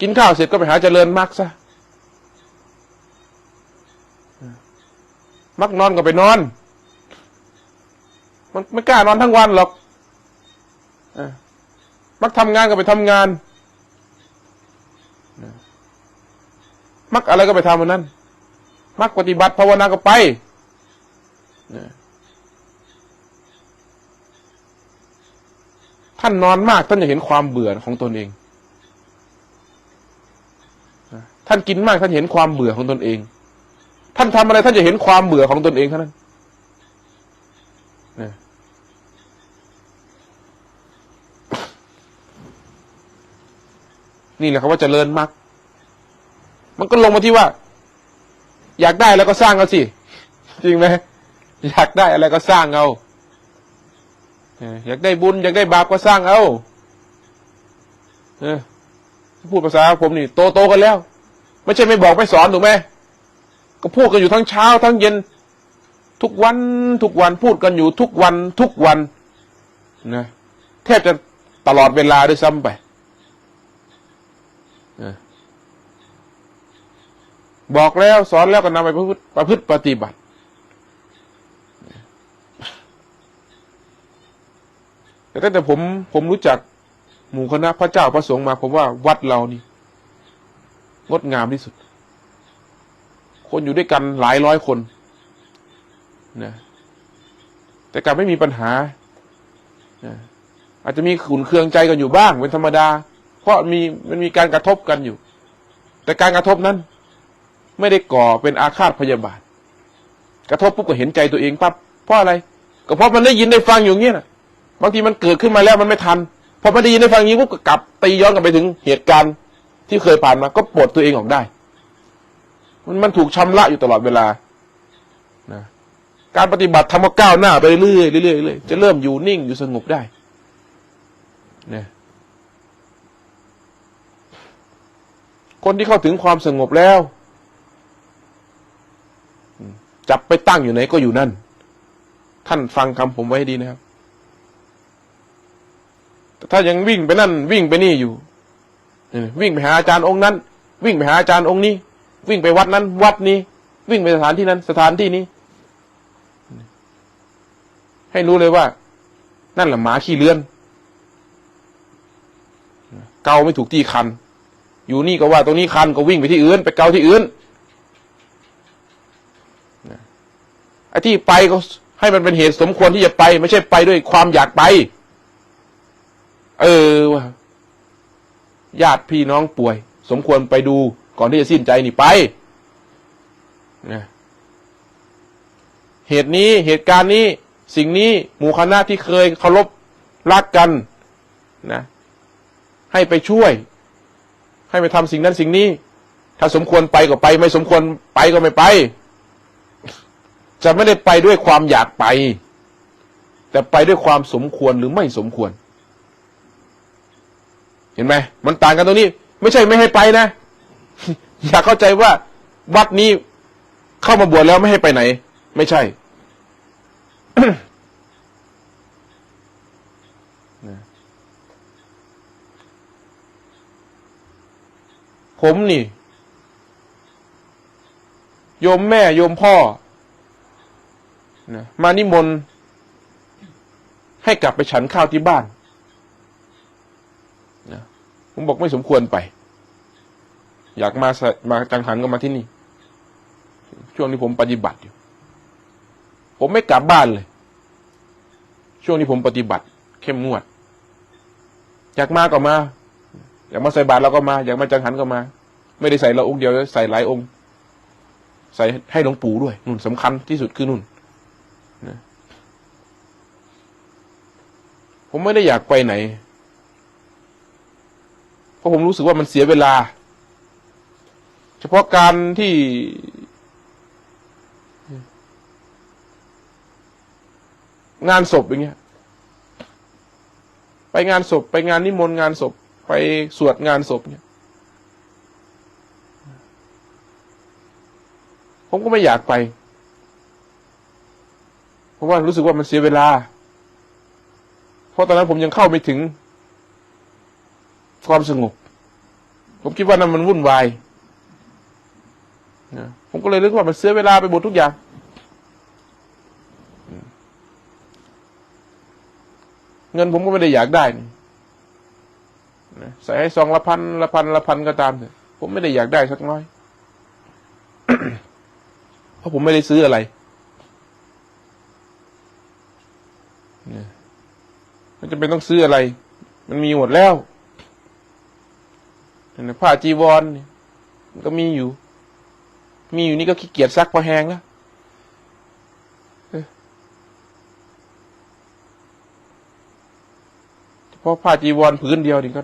กินข้าวเสร็จก็ไปหาเจริญมรรคซะมักนอนก็ไปนอน มันไม่กล้านอนทั้งวันหรอกอมักทำงานก็ไปทำงาน มักอะไรก็ไปทำมันนั้นมักปฏิบัติภาวนาก็ไป ท่านนอนมากท่านจะเห็นความเบื่อของตนเองนะ ท่านกินมากท่านเห็นความเบื่อของตนเอง ท่านทำอะไรท่านจะเห็นความเบื่อของตนเองเท่านั้นนะนี่แหละครับว่าเจริญมรรคมันก็ลงมาที่ว่า อยากได้แล้วก็สร้างเอาสิ จริงไหมอยากได้อะไรก็สร้างเอาอออยากได้บุญ อยากได้บาปก็สร้างเอาเออพูดภาษาผมนี่โตโตกันแล้ว ไม่ใช่ไม่บอกไม่สอนถูกไหมก็พูดกันอยู่ทั้งเช้า ทั้งเย็น ทุกวันทุกวันพูดกันอยู่ทุกวันทุกวันนะแทบจะตลอดเวลาด้วยซ้ำไปบอกแล้วสอนแล้วก็นำไปประพฤติประพฤติปฏิบัติ แต่ตั้งแต่ผมผมรู้จักหมู่คณะพระเจ้าพระสงฆ์มา ผมว่าวัดเรานี่ งดงามที่สุด คนอยู่ด้วยกันหลายร้อยคนนะแต่กลับไม่มีปัญหานะอาจจะมีขุนเคืองใจกันอยู่บ้าง เป็นธรรมดา เพราะมีมันมีการกระทบกันอยู่ แต่การกระทบนั้น ไม่ได้ก่อเป็นอาฆาตพยาบาท กระทบปุ๊บก็เห็นใจตัวเองปั๊บเพราะอะไร ก็เพราะมันได้ยินได้ฟังอยู่เงี้ยนะบางทีมันเกิดขึ้นมาแล้วมันไม่ทันพอมันได้ยินได้ฟังอย่างนี้ปุ๊บก็กลับตีย้อนกลับไปถึงเหตุการณ์ ที่เคยผ่านมาก็ปลดตัวเองออกได้ มันมันถูกชำระอยู่ตลอดเวลานะการปฏิบัติทำก็ก้าวหน้าไปเรื่อยๆเรื่อยเรื่อยจะเริ่มอยู่นิ่งอยู่สงบได้นี่ยคนที่เข้าถึงความสงบแล้ว จับไปตั้งอยู่ไหนก็อยู่นั่น ท่านฟังคำผมไว้ให้ดีนะครับแต่ถ้ายังวิ่งไปนั่น วิ่งไปนี่อยู่ วิ่งไปหาอาจารย์องค์นั้น วิ่งไปหาอาจารย์องค์นี้ วิ่งไปวัดนั้น วัดนี้ วิ่งไปสถานที่นั้น สถานที่นี้ ให้รู้เลยว่า นั่นแหละหมาขี้เลือน เกาไม่ถูกที่คัน อยู่นี่ก็ว่าตรงนี้คันก็วิ่งไปที่อื่น ไปเกาที่อื่นไอ้ที่ไปก็ให้มันเป็นเหตุสมควรที่จะไป ไม่ใช่ไปด้วยความอยากไป เออว่า ญาติพี่น้องป่วย สมควรไปดูก่อนที่จะสิ้นใจนี่ไปนะเหตุนี้เหตุการณ์นี้สิ่งนี้หมู่คณะที่เคยเคารพรักกันนะให้ไปช่วย ให้ไปทำสิ่งนั้นสิ่งนี้ ถ้าสมควรไปก็ไป ไม่สมควรไปก็ไม่ไป จะไม่ได้ไปด้วยความอยากไป แต่ไปด้วยความสมควรหรือไม่สมควร เห็นไหมมันต่างกันตรงนี้ ไม่ใช่ไม่ให้ไปนะ อย่าเข้าใจว่าวัดนี้เข้ามาบวชแล้วไม่ให้ไปไหน ไม่ใช่ผมนี่ โยมแม่โยมพ่อนะมานิมนต์ให้กลับไปฉันข้าวที่บ้าน ผมบอกไม่สมควรไป อยากมามาจังหันก็มาที่นี่ ช่วงนี้ผมปฏิบัติอยู่ ผมไม่กลับบ้านเลย ช่วงนี้ผมปฏิบัติ เข้มงวด อยากมาก็มา อยากมาใส่บาตรเราก็มา อยากมาจังหันก็มา ไม่ได้ใส่เราองค์เดียวใส่หลายองค์ ใส่ให้หลวงปู่ด้วยนุ่นสำคัญที่สุดคือนุ่นผมไม่ได้อยากไปไหน ราะผมรู้สึกว่ามันเสียเวลา เฉพาะการที่ งานศพอย่างเงี้ย ไปงานศพ ไปงานนิมนต์งานศพ ไปสวดงานศพเนี่ย ผมก็ไม่อยากไป เพราะว่ารู้สึกว่ามันเสียเวลา เพราะตอนนั้นผมยังเข้าไม่ถึง ความสงบ ผมคิดว่านั้นมันวุ่นวายนะผมก็เลยนึกว่ามันเสียเวลาไปหมดทุกอย่าง เงินผมก็ไม่ได้อยากได้นี่นะใส่ให้ซองละพันละพันละพันก็ตามเถอะผมไม่ได้อยากได้สักน้อย เพราะผมไม่ได้ซื้ออะไรมันจะเป็นต้องซื้ออะไร มันมีหมดแล้ว ผ้าจีวรก็มีอยู่ มีอยู่นี่ก็ขี้เกียจซักพอแห้งแล้วเพราะผ้าจีวรผืนเดียวนี่ก็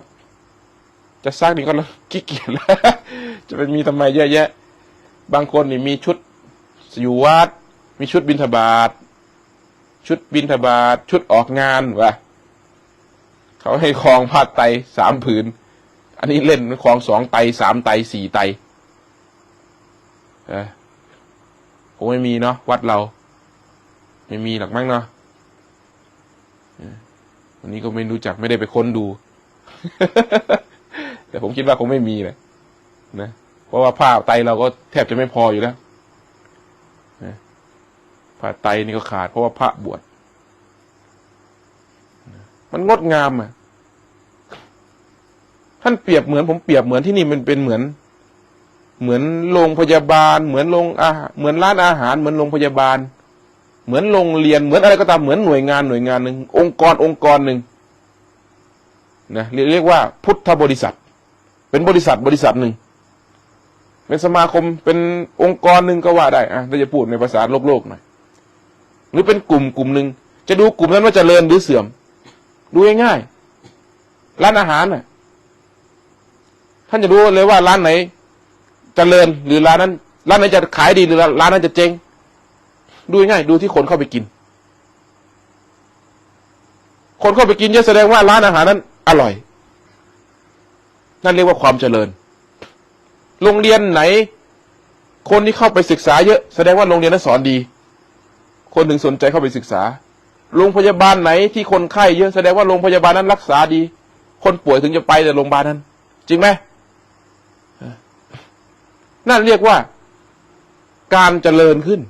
จะซักนี่ก็ขี้เกียจแล้ว จะเป็นมีทำไมเยอะแยะ บางคนนี่มีชุดอยู่วัด มีชุดบิณฑบาตชุดบิณฑบาตชุดออกงานวะเขาให้คลองผ้าไตสามผืน อันนี้เล่นคลองสองไตสามไตสี่ไตเออผมไม่มีเนาะวัดเรา ไม่มีหรอกมั้งเนาะวันนี้ก็ไม่รู้จักไม่ได้ไปค้นดู แต่ผมคิดว่าคงไม่มีเลยนะเพราะว่าผ้าไตเราก็แทบจะไม่พออยู่แล้วนะผ้าไตนี่ก็ขาดเพราะว่าพระบวชมันงดงามอะ ท่านเปรียบเหมือนผมเปรียบเหมือนที่นี่มันเป็นเหมือน เหมือนโรงพยาบาล เหมือนโรงอาหารเหมือนร้านอาหาร เหมือนโรงพยาบาล เหมือนโรงเรียนเหมือนอะไรก็ตามเหมือนหน่วยงานหน่วยงานหนึ่งองค์กรองค์กรหนึ่งนะเรียกเรียกว่าพุทธบริษัท เป็นบริษัทบริษัทหนึ่งเป็นสมาคมเป็นองค์กรหนึ่งก็ว่าได้อะเราจะพูดในภาษาโลกโลกหน่อยหรือเป็นกลุ่มกลุ่มหนึ่งจะดูกลุ่มนั้นว่าจเจริญหรือเสื่อม ดูง่ายๆร้านอาหารน่ะ ท่านจะรู้เลยว่าร้านไหนจเจริญหรือร้านนั้น ร้านไหนจะขายดีหรือร้านนั้นจะเจ๊งดูง่ายดูที่คนเข้าไปกิน คนเข้าไปกินเยอะแสดงว่าร้านอาหารนั้น อร่อย นั่นเรียกว่าความเจริญ โรงเรียนไหน คนที่เข้าไปศึกษาเยอะแสดงว่าโรงเรียนนั้นสอนดี คนถึงสนใจเข้าไปศึกษาโรงพยาบาลไหนที่คนไข้เยอะแสดงว่าโรงพยาบาลนั้นรักษาดี คนป่วยถึงจะไปแต่โรงพยาบาลนั้น จริงไหม นั่นเรียกว่า การเจริญขึ้น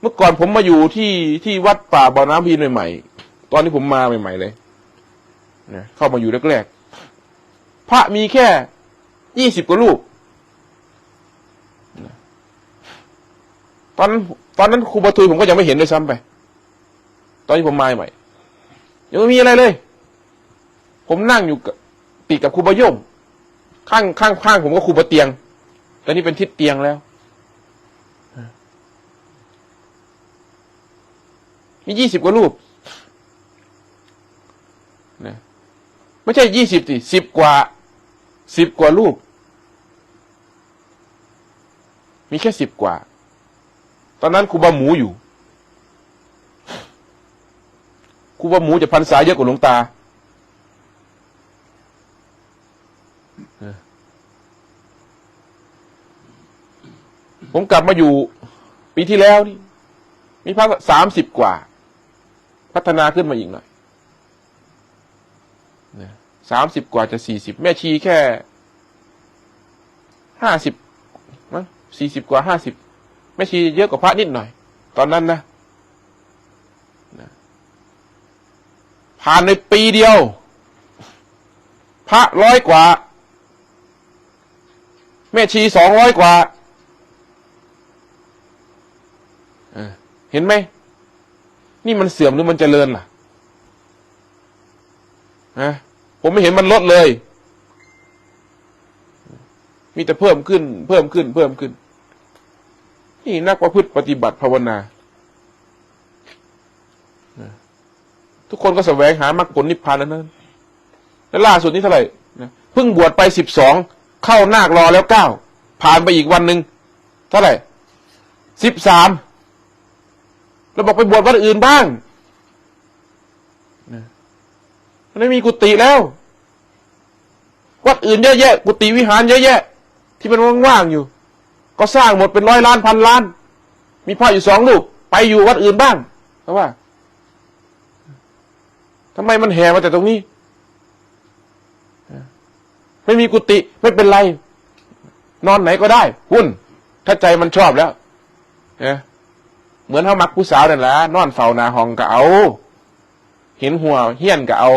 เมื่อก่อนผมมาอยู่ที่ที่วัดป่าบ่อน้ำพีนใหม่ๆตอนที่ผมมาใหม่ ๆ เลยนะเข้ามาอยู่แรกๆพระมีแค่ยี่สิบกว่ารูปตอนนั้นตอนนั้นครูบาทุยผมก็ยังไม่เห็นเลยซ้ำไป ตอนที่ผมมาใหม่ยังไม่มีอะไรเลย ผมนั่งอยู่ติดกับครูบาโยม ข้างข้างข้างผมก็ครูบาเตียงตอนนี้เป็นทิศเตียงแล้วมียี่สิบกว่ารูปนะไม่ใช่ยี่สิบสิสิบกว่าสิบกว่ารูป มีแค่สิบกว่า ตอนนั้นครูบาหมูอยู่ครูบาหมูจะพรรษาเยอะกว่าหลวงตา ผมกลับมาอยู่ปีที่แล้วนี่ มีพระสามสิบกว่า พัฒนาขึ้นมาอีกหน่อยสามสิบกว่าจะสี่สิบแม่ชีแค่ห้าสิบมั้งสี่สิบกว่าห้าสิบแม่ชีเยอะกว่าพระนิดหน่อย ตอนนั้นนะนะผ่านในปีเดียว พระร้อยกว่า แม่ชีสองร้อยกว่าเออ เห็นไหม นี่มันเสื่อมหรือมันเจริญล่ะฮะผมไม่เห็นมันลดเลย มีแต่เพิ่มขึ้น เพิ่มขึ้น เพิ่มขึ้น นี่นักประพฤติปฏิบัติภาวนา ทุกคนก็แสวงหามรรคผลนิพพานนั้น แล้วล่าสุดนี้เท่าไหร่เพิ่งบวชไปสิบสอง เข้านาครอแล้วเก้า ผ่านไปอีกวันหนึ่งเท่าไหร่สิบสาม เราบอกไปบวชวัดอื่นบ้างมันไม่มีกุฏิแล้ว วัดอื่นเยอะแยะ กุฏิวิหารเยอะแยะ ที่มันว่างๆอยู่ ก็สร้างหมดเป็นร้อยล้านพันล้าน มีพระอยู่สองลูก ไปอยู่วัดอื่นบ้างเพราะว่าทำไมมันแห่มาแต่ตรงนี้ไปไม่มีกุฏิไม่เป็นไร นอนไหนก็ได้ หุ้น ถ้าใจมันชอบแล้วเนี่ย เหมือนเขามักผู้สาวนั่นแหละนอนเฝ้าหนาห้องก็เอา เห็นหัวเฮี้ยนก็เอา